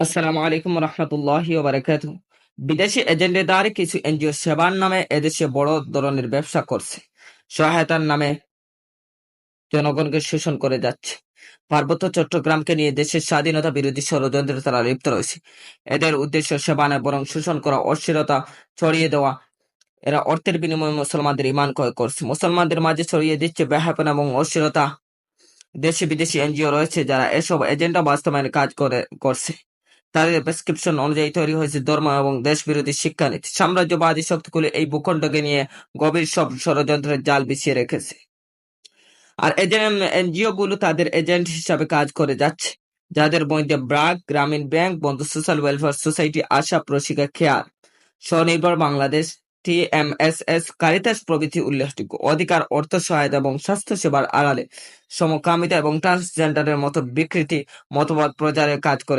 আসসালামু আলাইকুম রহমতুল্লাহি বারাকাতু বিদেশি এজেন্টের দ্বারা কিছু এনজিও সেবার নামে এদেশে বড় ধরনের ব্যবসা করছে। সহায়তার নামে জনগণকে শোষণ করে যাচ্ছে। পার্বত্য চট্টগ্রামকে নিয়ে দেশের স্বাধীনতা বিরোধী ষড়যন্ত্রে তারা লিপ্ত রয়েছে। এদের উদ্দেশ্য সেবা নয় বরং শোষণ করা, অস্থিরতা ছড়িয়ে দেওয়া। এরা অর্থের বিনিময়ে মুসলমানদের ইমান ক্রয় করছে। মুসলমানদের মাঝে ছড়িয়ে দিচ্ছে ব্যাহাপনা এবং অস্থিরতা। দেশি বিদেশি এনজিও রয়েছে যারা এসব এজেন্ডা বাস্তবায়নে কাজ করে, করছে। তাদের প্রেসক্রিপশন অনুযায়ী তৈরি হয়েছে ধর্ম এবং দেশবিরোধী শিক্ষানীতি। সাম্রাজ্যবাদী শক্তিগুলি এই ভূখণ্ডকে নিয়ে গভীর সব ষড়যন্ত্রের জাল বিছিয়ে রেখেছে। আর এনজিও গুলো তাদের এজেন্ট হিসাবে কাজ করে যাচ্ছে, যাদের মধ্যে BRAC Grameen bank, Bandhu social welfare society, ASA Proshika খেয়াল, স্বনির্ভর বাংলাদেশ, টিএমএসএস, কারিতাস প্রভৃতি উল্লেখযোগ্য। অধিকার, অর্থ, সহায়তা এবং স্বাস্থ্য সেবার আড়ালে সমকামিতা এবং ট্রান্সজেন্ডারের মতো বিকৃতি মতবাদ প্রচারের কাজ করে